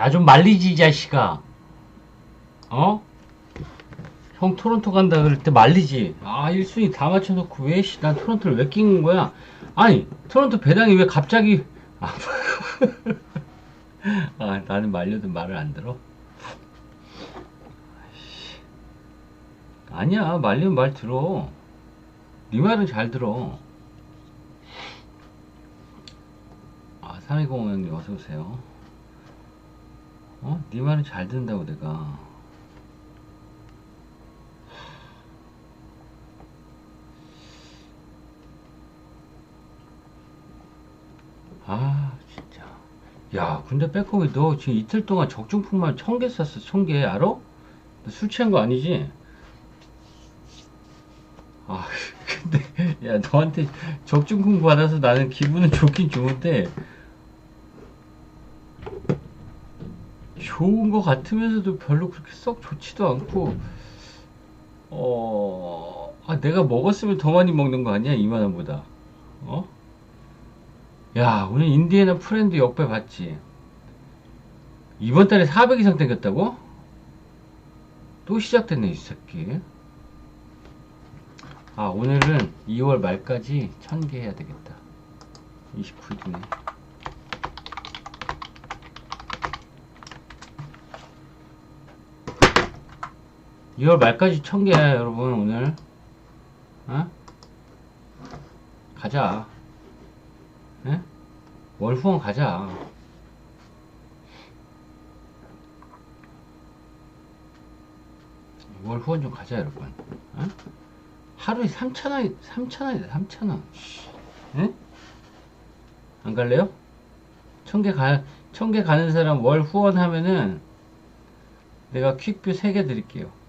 나 좀 말리지 이 자식아. 어? 형 토론토 간다 그럴 때 말리지. 아 1순위 다 맞춰놓고 왜난 토론토를 왜 끼는 거야? 아니 토론토 배당이 왜 갑자기 아, 아, 나는 말려도 말을 안 들어? 아니야 말리면 말 들어. 네 말은 잘 들어. 아 사회공원님 어서오세요 어? 네 말은 잘 듣는다고 내가 아 진짜 야 근데 빼꼼이 너 지금 이틀 동안 적중풍만 천개 쐈어 천 개 알아? 너술 취한 거 아니지? 아 근데 야 너한테 적중풍 받아서 나는 기분은 좋긴 좋은데 좋은 거 같으면서도 별로 그렇게 썩 좋지도 않고 어... 아 내가 먹었으면 더 많이 먹는 거 아니야 이만원보다 어? 야 오늘 인디애나 프렌드 역배 봤지? 이번 달에 400 이상 땡겼다고? 또 시작됐네 이 새끼 아 오늘은 2월 말까지 1000개 해야 되겠다 29일이네 2월 말까지 1000개야 여러분 오늘 어? 가자 예? 월 후원 가자 월 후원 좀 가자 여러분 어? 하루에 3,000원 3,000원이다 3,000원 예? 안 갈래요? 1000개 가, 1000개 가는 사람 월 후원하면은 내가 퀵뷰 3개 드릴게요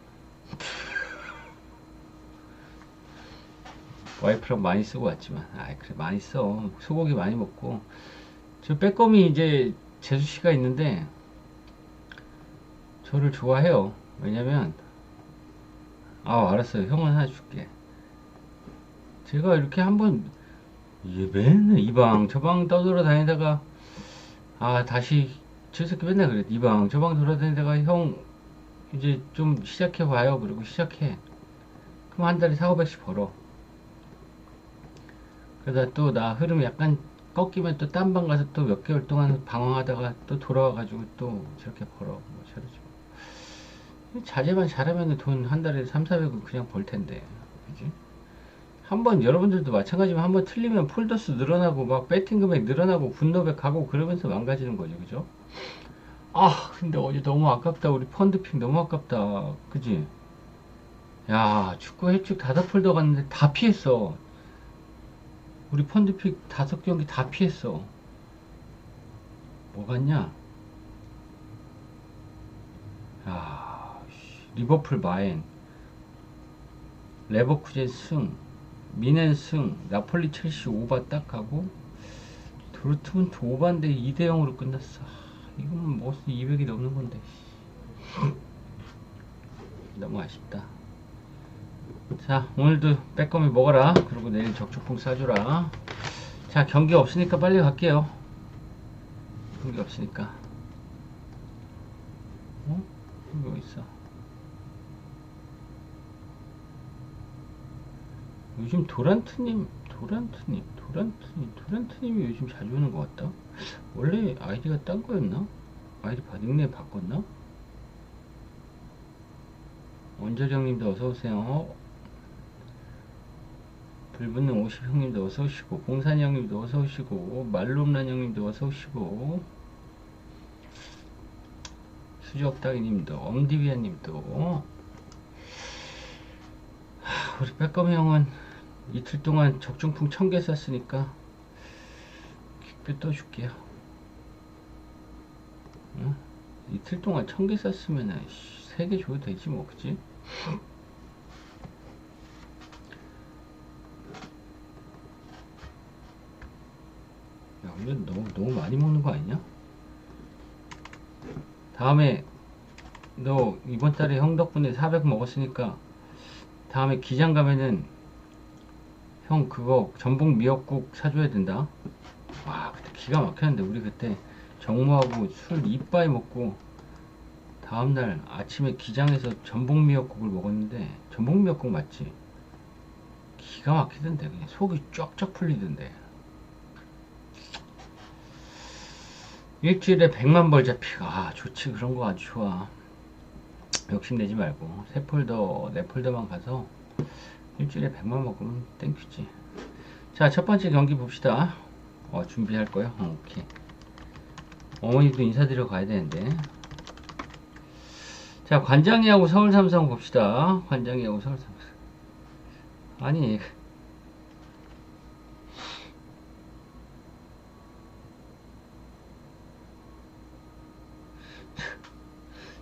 와이프랑 많이 쓰고 왔지만. 아 그래 많이 써. 소고기 많이 먹고. 저 빼꼼이 이제 재수 씨가 있는데 저를 좋아해요. 왜냐면 아 알았어요. 형은 하나 줄게. 제가 이렇게 한번 이게 맨날 이 방 저 방 떠돌아 다니다가 아 다시 저 새끼 맨날 그래. 이 방 저 방 돌아다니다가 형 이제 좀 시작해 봐요. 그리고 시작해. 그럼 한 달에 4, 500씩 벌어. 그러다 또 나 흐름이 약간 꺾이면 또 딴 방 가서 또 몇 개월 동안 방황하다가 또 돌아와가지고 또 저렇게 벌어. 뭐 저러지 자제만 잘하면 돈 한 달에 3, 400은 그냥 벌 텐데. 그지? 한번 여러분들도 마찬가지면 한번 틀리면 폴더스 늘어나고 막 배팅 금액 늘어나고 분노백 가고 그러면서 망가지는 거죠. 그죠? 아 근데 어제 너무 아깝다 우리 펀드픽 너무 아깝다 그지? 야 축구 해축 다섯 폴더 갔는데 다 피했어 우리 펀드픽 다섯 경기 다 피했어. 뭐 같냐? 아, 리버풀 마엔, 레버쿠젠 승, 미넨 승, 나폴리 첼시 오바 딱 가고, 도르트문트 오바인데 2대 0으로 끝났어. 이건 뭐 200이 넘는 건데. 너무 아쉽다. 자 오늘도 빼꼼히 먹어라 그리고 내일 적축풍 싸주라 자 경기 없으니까 빨리 갈게요 경기 없으니까 어? 여기 어디 있어 요즘 도란트님 도란트님 도란트님 도란트님이 요즘 자주 오는 것 같다 원래 아이디가 딴 거였나? 아이디 바- 닉네임 바꿨나? 원재령님도 어서오세요 불붙는 50 형님도 어서 오시고 봉산이 형님도 어서 오시고 말롬란 형님도 어서 오시고 수족다기님도 엄디비아님도 하, 우리 빼꼼이 형은 이틀 동안 적중풍 1000개 썼으니까 퀵뷰 떠줄게요 응? 이틀 동안 1000개 썼으면 3개 줘도 되지 뭐 그지? 야, 이거 너무, 너무 많이 먹는 거 아니냐? 다음에, 너 이번 달에 형 덕분에 400 먹었으니까, 다음에 기장 가면은, 형 그거 전복 미역국 사줘야 된다. 와, 그때 기가 막혔는데, 우리 그때 정모하고 술 이빠이 먹고 다음날 아침에 기장에서 전복 미역국을 먹었는데 전복 미역국 맞지? 기가 막히던데 그냥 속이 쫙쫙 풀리던데. 일주일에 100만 벌 잡히가. 아, 좋지. 그런 거 아주 좋아. 욕심내지 말고. 세 폴더 네 폴더만 가서 일주일에 100만 먹으면 땡큐지. 자 첫 번째 경기 봅시다. 어, 준비할 거야? 어, 오케이. 어머니도 인사드려 가야 되는데. 자 관장이하고 서울 삼성 봅시다. 관장이하고 서울 삼성. 아니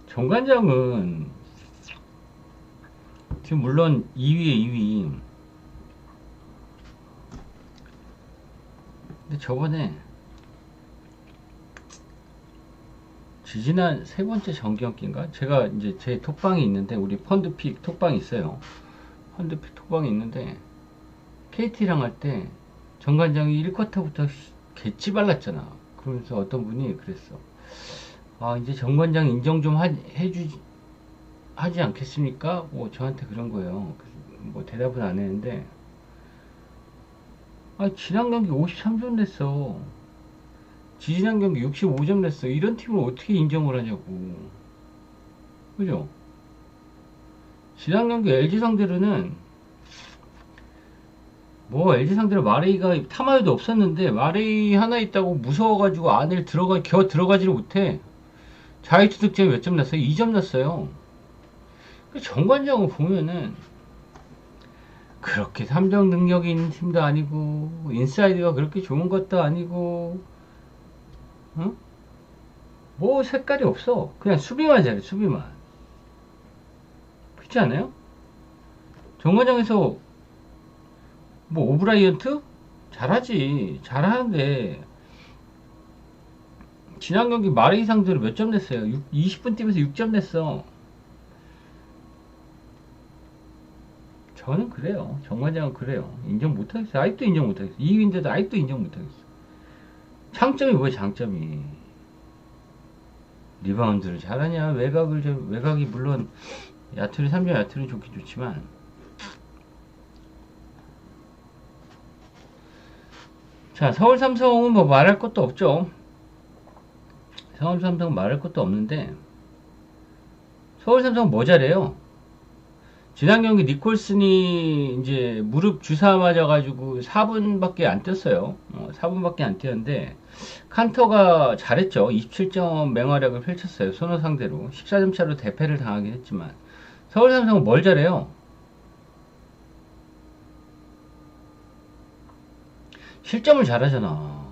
정관장은 지금 물론 2위에 2위. 근데 저번에 지지난 세 번째 정기업기인가? 제가 이제 제 톡방이 있는데 우리 펀드픽 톡방이 있어요. 펀드픽 톡방이 있는데 KT랑 할 때 정관장이 1쿼터부터 개찌 발랐잖아. 그러면서 어떤 분이 그랬어. 아 이제 정관장 인정 좀 하, 해주지 하지 않겠습니까? 뭐 저한테 그런 거예요. 뭐 대답은 안 했는데 아 지난 경기 53점 냈어. 지지난 경기 65점 냈어. 이런 팀을 어떻게 인정을 하냐고. 그죠? 지난 경기 LG 상대로는 뭐 LG 상대로 마레이가 타마에도 없었는데 마레이 하나 있다고 무서워가지고 안에 들어가 겨 들어가지를 못해. 자유투 득점이 몇 점 났어요? 2점 났어요. 그 정관장을 보면은 그렇게 3점 능력이 있는 팀도 아니고 인사이드가 그렇게 좋은 것도 아니고 어? 뭐 색깔이 없어. 그냥 수비만 잘해 수비만. 그렇지 않아요? 정관장에서 뭐 오브라이언트? 잘하지. 잘하는데 지난 경기 마레이 상대로 몇 점 냈어요? 6, 20분 뛰면서 6점 냈어. 저는 그래요. 정관장은 그래요. 인정 못하겠어. 아직도 인정 못하겠어. 2위인데도 아직도 인정 못하겠어. 장점이 뭐야, 장점이. 리바운드를 잘하냐, 외곽을, 좀, 외곽이 물론, 야투리 3점 야투리 좋긴 좋지만, 자, 서울 삼성은 뭐 말할 것도 없죠. 서울 삼성 말할 것도 없는데 서울 삼성 뭐 잘해요? 지난 경기 니콜슨이 이제 무릎 주사 맞아가지고 4분밖에 안 뛰었어요. 어, 4분밖에 안 뛰었는데 칸터가 잘했죠. 27점 맹활약을 펼쳤어요. 손호 상대로 14점 차로 대패를 당하긴 했지만 서울 삼성은 뭘 잘해요? 실점을 잘하잖아.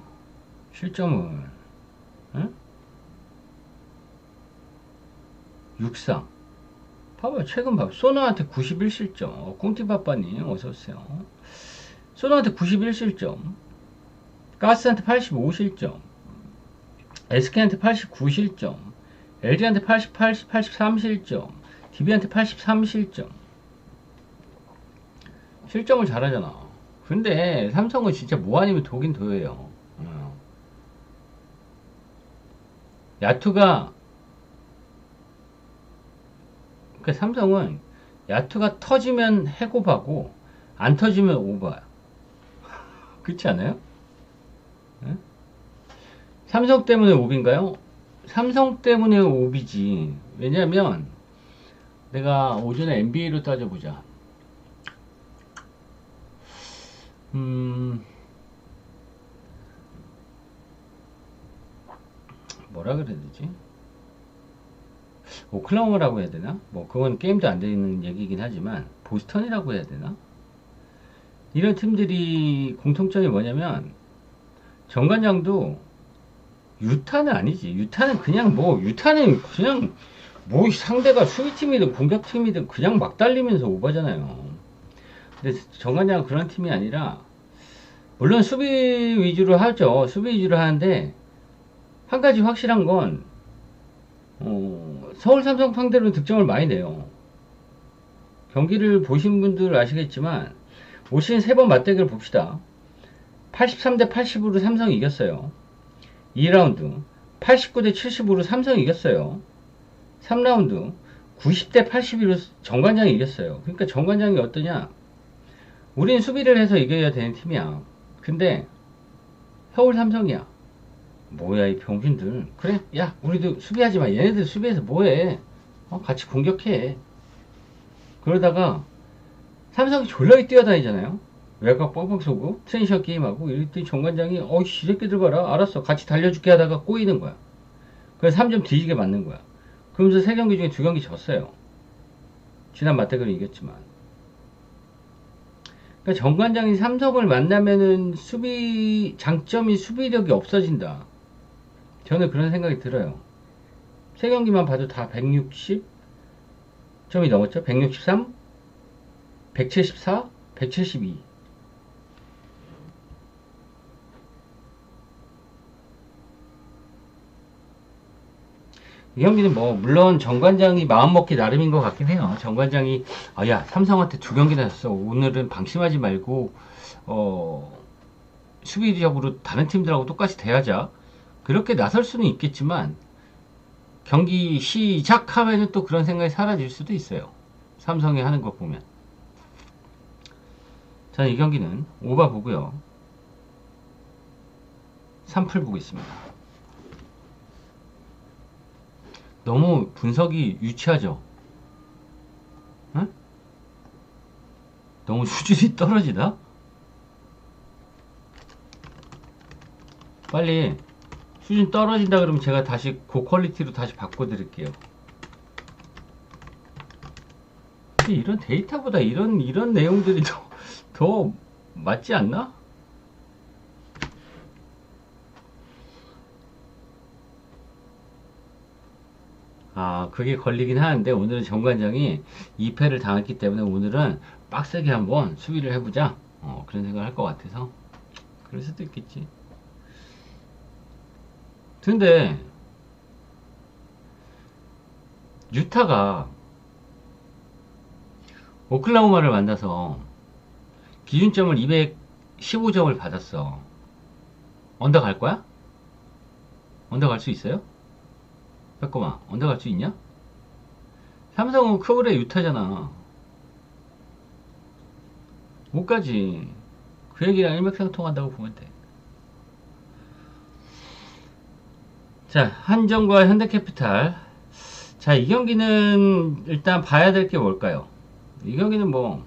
실점을. 응? 육상. 봐봐요. 최근 봐. 소노한테 91실점. 어, 꽁티바빠님, 어서오세요. 소노한테 91실점. 가스한테 85실점. SK한테 89실점. LG한테 80, 80, 83실점. DB한테 83실점. 실점을 잘하잖아. 근데 삼성은 진짜 뭐 아니면 독인 도예요. 어. 야투가 그 삼성은 야투가 터지면 해고하고 안 터지면 오버야. 그렇지 않아요? 네? 삼성 때문에 오비인가요? 삼성 때문에 오비지. 왜냐면 내가 오전에 NBA로 따져보자. 음, 뭐라 그래야 되지? 오클라호마라고 해야 되나? 뭐 그건 게임도 안 되는 얘기긴 하지만 보스턴이라고 해야 되나? 이런 팀들이 공통점이 뭐냐면 정관장도 유타는 아니지. 유타는 그냥 뭐 유타는 그냥 뭐 상대가 수비팀이든 공격팀이든 그냥 막 달리면서 오버잖아요. 근데 정관장은 그런 팀이 아니라 물론 수비 위주로 하죠. 수비 위주로 하는데 한 가지 확실한 건 어, 서울 삼성 상대로 득점을 많이 내요. 경기를 보신 분들 아시겠지만 올 시즌 세번 맞대결 봅시다. 83대 80으로 삼성이 이겼어요. 2라운드. 89대 75로 삼성이 이겼어요. 3라운드 90대 81로 정관장이 이겼어요. 그러니까 정관장이 어떠냐? 우린 수비를 해서 이겨야 되는 팀이야. 근데 서울 삼성이야. 뭐야 이 병신들. 그래? 야 우리도 수비하지 마. 얘네들 수비해서 뭐해? 어, 같이 공격해. 그러다가 삼성이 졸라게 뛰어다니잖아요. 외곽 뻥뻥 쏘고 트랜시어 게임하고 이랬더니 정관장이 어이씨 이 새끼들 봐라 알았어 같이 달려줄게 하다가 꼬이는 거야. 그래서 3점 뒤지게 맞는 거야. 그러면서 세 경기 중에 두 경기 졌어요. 지난 맞대결은 이겼지만. 그러니까 정관장이 삼성을 만나면은 수비 장점이 수비력이 없어진다. 저는 그런 생각이 들어요. 세 경기만 봐도 다 160 점이 넘었죠. 163, 174, 172. 이 경기는 뭐 물론 정관장이 마음먹기 나름인 것 같긴 해요. 정관장이 아 야 삼성한테 두 경기나 졌어. 오늘은 방심하지 말고 어 수비적으로 다른 팀들하고 똑같이 대하자. 그렇게 나설 수는 있겠지만 경기 시작하면 또 그런 생각이 사라질 수도 있어요. 삼성이 하는 것 보면. 저는 이 경기는 오바 보고요. 3풀 보고 있습니다. 너무 분석이 유치하죠? 응? 너무 수준이 떨어지다? 빨리 수준 떨어진다 그러면 제가 다시 고퀄리티로 다시 바꿔드릴게요. 근데 이런 데이터보다 이런 이런 내용들이 더, 더 맞지 않나? 아, 그게 걸리긴 하는데 오늘은 정관장이 2패를 당했기 때문에 오늘은 빡세게 한번 수비를 해보자. 어, 그런 생각을 할 것 같아서. 그럴 수도 있겠지. 근데, 유타가 오클라호마를 만나서 기준점을 215점을 받았어. 언더 갈 거야? 언더 갈 수 있어요? 잠깐만 언제 갈수 있냐? 삼성은 크울의 유타잖아 못 가지 그 얘기랑 일맥상통한다고 보면 돼 자, 한정과 현대캐피탈. 자, 이 경기는 일단 봐야 될 게 뭘까요? 이 경기는 뭐,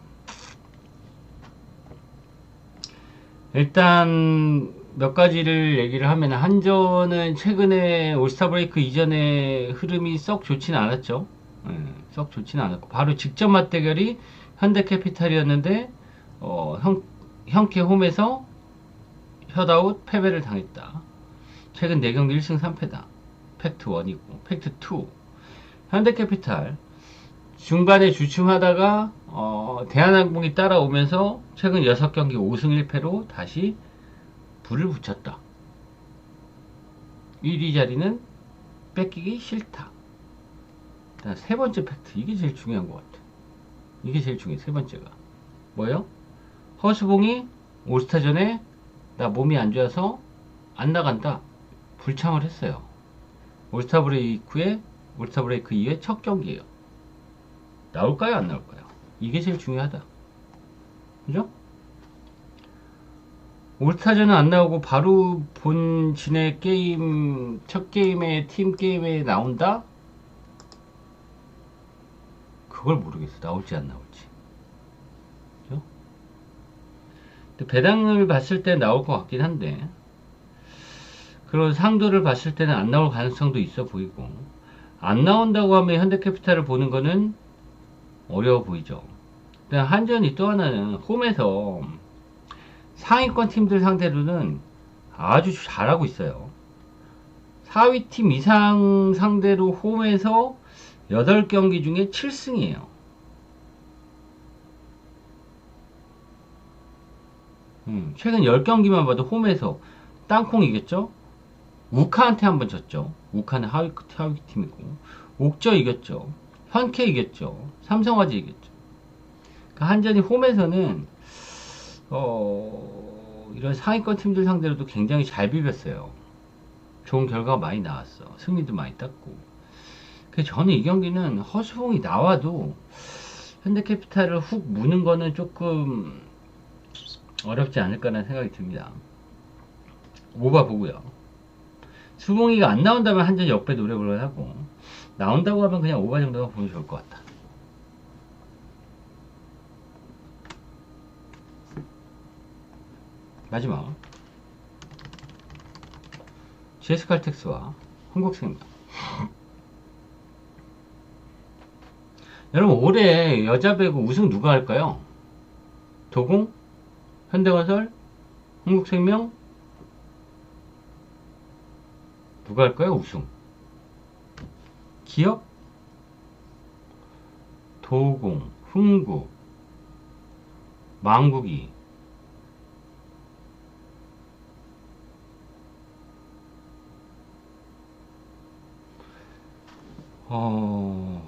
일단 몇 가지를 얘기를 하면 한전은 최근에 올스타 브레이크 이전에 흐름이 썩 좋지는 않았죠. 네, 썩 좋지는 않았고 바로 직접 맞대결이 현대캐피탈이었는데 어, 형, 형캐 홈에서 셧아웃 패배를 당했다. 최근 4경기 1승 3패다. 팩트 1이고 팩트 2 현대캐피탈 중간에 주춤하다가 어, 대한항공이 따라오면서 최근 6경기 5승 1패로 다시 불을 붙였다. 1위 자리는 뺏기기 싫다. 세 번째 팩트. 이게 제일 중요한 것 같아. 이게 제일 중요해. 세 번째가. 뭐예요? 허수봉이 올스타전에 나 몸이 안 좋아서 안 나간다. 불참을 했어요. 올스타 브레이크에 올스타 브레이크 이후에 첫 경기예요. 나올까요? 안 나올까요? 이게 제일 중요하다. 그죠? 올스타전은 안 나오고 바로 본 진의 게임 첫 게임에 팀 게임에 나온다? 그걸 모르겠어 나올지 안 나올지 그죠? 배당을 봤을 때 나올 것 같긴 한데 그런 상도를 봤을 때는 안 나올 가능성도 있어 보이고 안 나온다고 하면 현대캐피탈을 보는 거는 어려워 보이죠 한전이 또 하나는 홈에서 상위권 팀들 상대로는 아주 잘하고 있어요. 4위 팀 이상 상대로 홈에서 8경기 중에 7승이에요. 음, 최근 10경기만 봐도 홈에서 땅콩 이겼죠? 우카한테 한번 졌죠. 우카는 하위, 하위 팀이고. 옥저 이겼죠. 현케 이겼죠. 삼성화재 이겼죠. 그 한전이 홈에서는 어, 이런 상위권 팀들 상대로도 굉장히 잘 비볐어요. 좋은 결과가 많이 나왔어. 승리도 많이 땄고. 그래서 저는 이 경기는 허수봉이 나와도 현대캐피탈을 훅 무는 거는 조금 어렵지 않을까라는 생각이 듭니다. 오바 보고요. 수봉이가 안 나온다면 한전 역배 노력을 하고 나온다고 하면 그냥 오바 정도가 보면 좋을 것 같다. 마지막 GS칼텍스와 한국생명 여러분 올해 여자 배구 우승 누가 할까요? 도공? 현대건설? 한국생명? 누가 할까요? 우승 기업? 도공, 흥국, 망국이 어...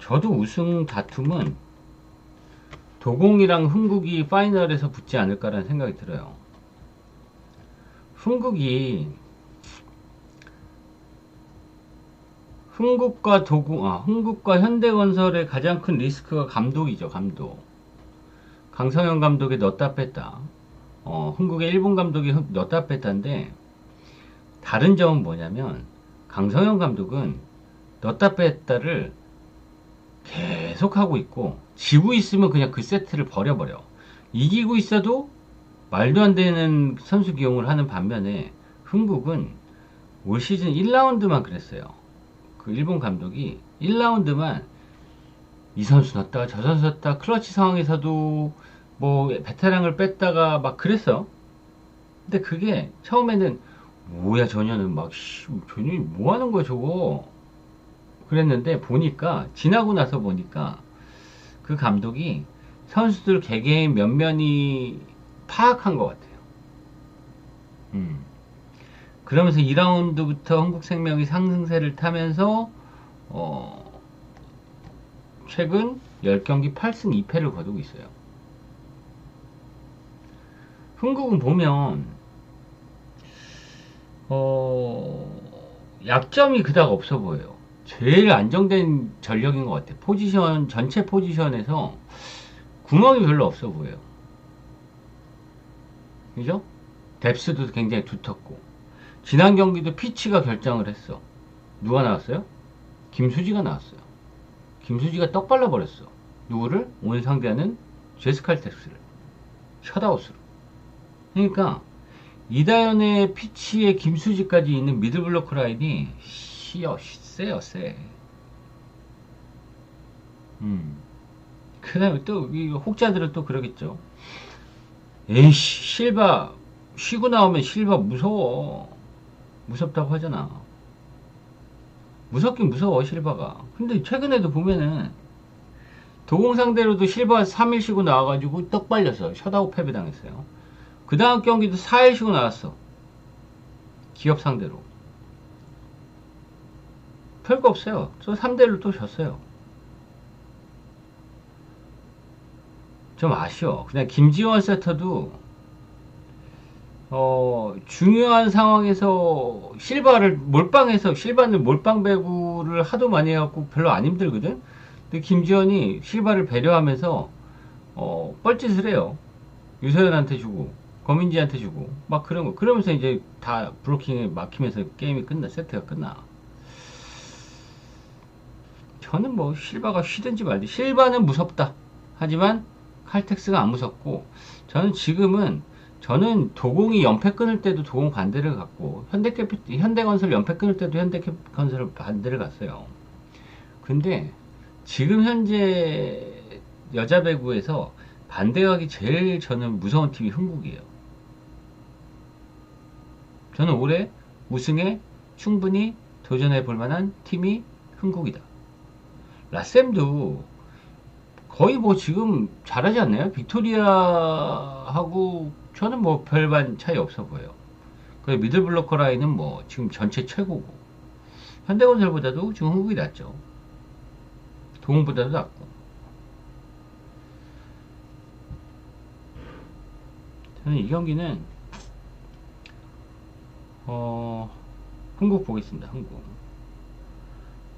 저도 우승 다툼은 도공이랑 흥국이 파이널에서 붙지 않을까라는 생각이 들어요. 흥국이 흥국과 도공, 아, 흥국과 현대건설의 가장 큰 리스크가 감독이죠, 감독. 강성현 감독이 넣었다 뺐다. 어, 흥국의 일본 감독이 흥- 넣었다 뺐다인데, 다른 점은 뭐냐면, 강성현 감독은 넣었다 뺐다를 계속 하고 있고, 지고 있으면 그냥 그 세트를 버려버려. 이기고 있어도 말도 안 되는 선수 기용을 하는 반면에, 흥국은 올 시즌 1라운드만 그랬어요. 그 일본 감독이 1라운드만 이 선수 넣었다가 저 선수 넣었다 클러치 상황에서도 뭐 베테랑을 뺐다가 막 그랬어. 근데 그게 처음에는 뭐야 저년은 막 씨, 저년이 뭐 하는 거야 저거 그랬는데 보니까 지나고 나서 보니까 그 감독이 선수들 개개인 면면이 파악한 것 같아요. 음. 그러면서 2라운드부터 한국생명이 상승세를 타면서 어, 최근 10경기 8승 2패를 거두고 있어요. 흥국은 보면 어, 약점이 그닥 없어 보여요. 제일 안정된 전력인 것 같아요. 포지션 전체 포지션에서 구멍이 별로 없어 보여요. 그죠? 뎁스도 굉장히 두텁고 지난 경기도 피치가 결정을 했어. 누가 나왔어요? 김수지가 나왔어요. 김수지가 떡 발라버렸어. 누구를? 오늘 상대하는 제스칼텍스를. 셧아웃으로. 그러니까 이다연의 피치에 김수지까지 있는 미들블로커 라인이 시어 세요 세. 음. 그 다음에 또 이 혹자들은 또 그러겠죠. 에이씨 실바 쉬고 나오면 실바 무서워. 무섭다고 하잖아. 무섭긴 무서워, 실바가. 근데 최근에도 보면은, 도공 상대로도 실바 3일 쉬고 나와가지고 떡 발려서 셧아웃 패배 당했어요. 그 다음 경기도 4일 쉬고 나왔어. 기업 상대로. 별거 없어요. 저 3대1로 또 졌어요. 좀 아쉬워. 그냥 김지원 세터도 어, 중요한 상황에서 실바를 몰빵해서 실바는 몰빵 배구를 하도 많이 해갖고 별로 안 힘들거든. 근데 김지현이 실바를 배려하면서 어, 뻘짓을 해요. 유서연한테 주고 거민지한테 주고 막 그런 거. 그러면서 이제 다 브로킹에 막히면서 게임이 끝나 세트가 끝나. 저는 뭐 실바가 쉬든지 말든지 실바는 무섭다. 하지만 칼텍스가 안 무섭고 저는 지금은 저는 도공이 연패 끊을 때도 도공 반대를 갔고 현대캐피 현대건설 연패 끊을 때도 현대건설 반대를 갔어요. 근데 지금 현재 여자 배구에서 반대하기 제일 저는 무서운 팀이 흥국이에요. 저는 올해 우승에 충분히 도전해 볼 만한 팀이 흥국이다. 라셈도 거의 뭐 지금 잘하지 않나요? 빅토리아하고 저는 뭐 별반 차이 없어 보여요. 그 미들블로커 라인은 뭐 지금 전체 최고고 현대건설보다도 지금 흥국이 낫죠. 동보다도 낫고. 저는 이 경기는 어, 흥국 보겠습니다. 흥국.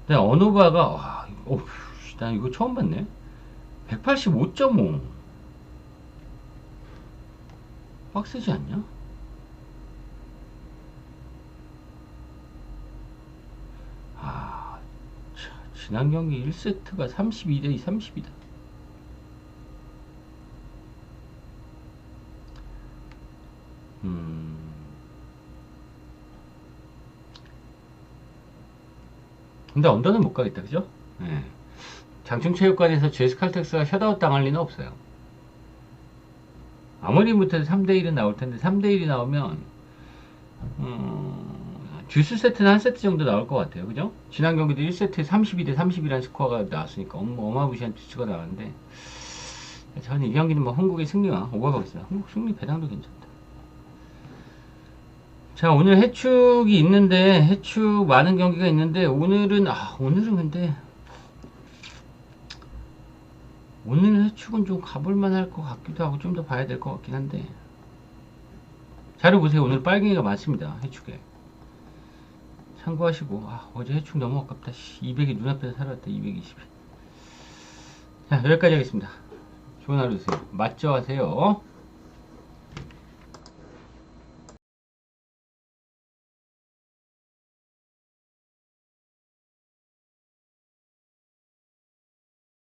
근데 어노바가 와, 씨, 난 이거 처음 봤네. 185.5. 빡세지 않냐? 아, 차, 지난 경기 1세트가 32대 30이다. 음. 근데 언더는 못 가겠다, 그죠? 예. 장충체육관에서 제스칼텍스가 셧아웃 당할 리는 없어요. 아무리 못해도 3대1은 나올 텐데, 3대1이 나오면, 음, 듀스 세트는 한 세트 정도 나올 것 같아요. 그죠? 지난 경기도 1세트에 32대 30이라는 스코어가 나왔으니까, 어마- 어마무시한 듀스가 나왔는데, 저는 이 경기는 뭐 한국의 승리와 오버박이다. 한국 승리 배당도 괜찮다. 자, 오늘 해축이 있는데, 해축 많은 경기가 있는데, 오늘은, 아, 오늘은 근데, 오늘 해축은 좀 가볼만 할 것 같기도 하고, 좀 더 봐야 될 것 같긴 한데. 자료 보세요. 오늘 빨갱이가 많습니다. 해축에. 참고하시고, 아, 어제 해축 너무 아깝다. 200이 눈앞에서 살았다. 220이. 자, 여기까지 하겠습니다. 좋은 하루 되세요. 맞죠 하세요.